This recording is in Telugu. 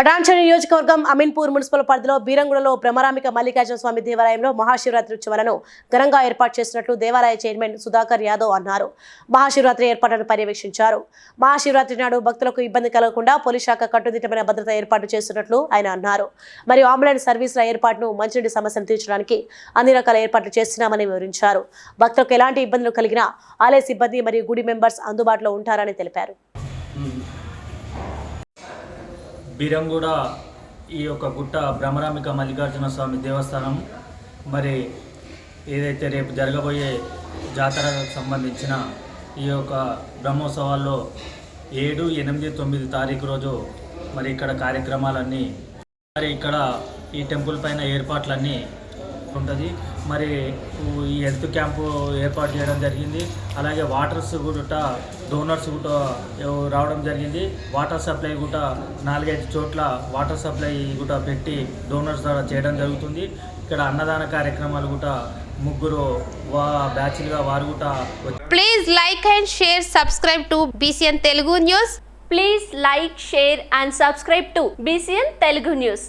పటాన్చర్ నియోజకవర్గం అమీన్పూర్ మున్సిపల్ పరిధిలో బీరంగుడలో భ్రమరామిక మల్లికార్జున స్వామి దేవాలయంలో మహాశివరాత్రి ఉత్సవాలను ఘనంగా ఏర్పాటు చేసినట్లు దేవాలయ చైర్మన్ సుధాకర్ యాదవ్ అన్నారు. మహాశివరాత్రి ఏర్పాట్లను పర్యవేక్షించారు. మహాశివరాత్రి నాడు భక్తులకు ఇబ్బంది కలగకుండా పోలీస్ శాఖ కట్టుదిట్టమైన భద్రత ఏర్పాటు చేస్తున్నట్లు ఆయన అన్నారు. మరియు అంబులెన్స్ సర్వీసుల ఏర్పాటును మంచినీటి సమస్యను తీర్చడానికి అన్ని రకాల ఏర్పాట్లు చేస్తున్నామని వివరించారు. భక్తులకు ఎలాంటి ఇబ్బందులు కలిగినా ఆలయ సిబ్బంది మరియు గుడి మెంబర్స్ అందుబాటులో ఉంటారని తెలిపారు. బీరంగూడ ఈ యొక్క గుట్ట భ్రమరామిక మల్లికార్జున స్వామి దేవస్థానం. మరి ఏదైతే రేపు జరగబోయే జాతరకు సంబంధించిన ఈ యొక్క బ్రహ్మోత్సవాల్లో ఏడు ఎనిమిది తొమ్మిది తారీఖు రోజు మరి ఇక్కడ కార్యక్రమాలన్నీ మరి ఇక్కడ ఈ టెంపుల్ పైన ఏర్పాట్లన్నీ ఉంటుంది. మరి ఈ హెల్త్ క్యాంపు ఏర్పాటు చేయడం జరిగింది. అలాగే వాటర్స్ కూడా డోనర్స్ కూడా రావడం జరిగింది. వాటర్ సప్లై కూడా నాలుగైదు చోట్ల వాటర్ సప్లై కూడా పెట్టి డోనర్స్ ద్వారా చేయడం జరుగుతుంది. ఇక్కడ అన్నదాన కార్యక్రమాలు కూడా ముగ్గురు వా బ్యాచ్లుగా వారు కూడా please like and share subscribe to BCN Telugu news please like share and subscribe to BCN Telugu news